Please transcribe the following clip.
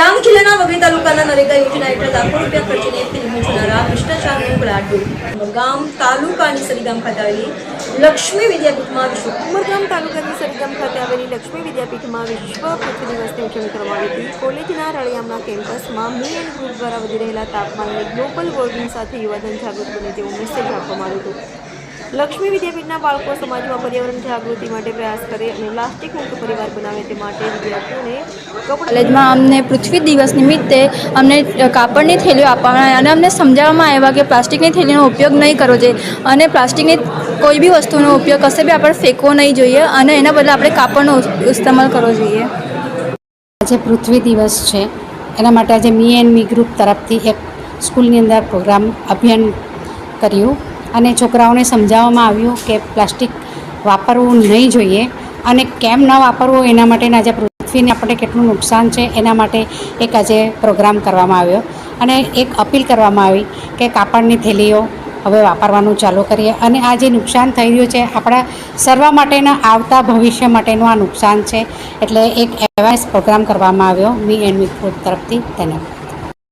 ડાંગ જિલ્લાના વઘઈ તાલુકાના નરેગા યોજના હેઠળ લાખો રૂપિયા ખર્ચીને ફિલ્મ જોનારા ભ્રષ્ટાચારનું ગળાડો ગામ તાલુકાની સરીગામ ખાતે આવેલી લક્ષ્મી વિદ્યાપીઠમાં વિશ્વ ઉમરગામ તાલુકાની સરીગામ ખાતે આવેલી લક્ષ્મી વિદ્યાપીઠમાં વિશ્વ પૃથ્વી દિવસની ઉજવણી કરવામાં આવી હતી. કોલેજના રળિયામના કેમ્પસમાં મી એન્ડ ગ્રુપ દ્વારા વધી રહેલા તાપમાનને ગ્લોબલ વોર્મિંગ સાથે યુવાધન જાગૃત બને તેવું મેસેજ આપવામાં આવ્યું હતું. લક્ષ્મી વિદ્યાપીઠના બાળકો સમાજમાં પર્યાવરણ જાગૃતિ માટે પ્રયાસ કરે અને પ્લાસ્ટિક મુક્ત પરિવાર બનાવે તે માટે વિદ્યાર્થીઓને કોલેજમાં અમને પૃથ્વી દિવસ નિમિત્તે અમને કાપડની થેલીઓ આપવામાં આવી અને અમને સમજાવવામાં આવ્યા કે પ્લાસ્ટિકની થેલીનો ઉપયોગ નહીં કરવો જોઈએ અને પ્લાસ્ટિકની કોઈ બી વસ્તુનો ઉપયોગ કશે બી આપણે ફેંકવો નહીં જોઈએ અને એના બદલે આપણે કાપડનો ઇસ્તેમાલ કરવો જોઈએ. આજે પૃથ્વી દિવસ છે. એના માટે આજે મી એન્ડ મી ગ્રુપ તરફથી એક સ્કૂલની અંદર પ્રોગ્રામ અભિયાન કર્યું. અને છોકરાઓને સમજાવવામાં આવ્યું કે પ્લાસ્ટિક વાપરવું નહીં જોઈએ અને કેમ ન વાપરવું એના માટેના આજે પૃથ્વીને આપણે કેટલું નુકસાન છે એના માટે એક આજે પ્રોગ્રામ કરવામાં આવ્યો. અને એક અપીલ કરવામાં આવી કે કાપડની થેલીઓ હવે વાપરવાનું ચાલુ કરીએ. અને આ જે નુકસાન થઈ રહ્યું છે, આપણા સર્વ માટેના આવતા ભવિષ્ય માટેનું આ નુકસાન છે. એટલે એક એવેરનેસ પ્રોગ્રામ કરવામાં આવ્યો. મી એન્ડ મી તરફથી ધન્યવાદ.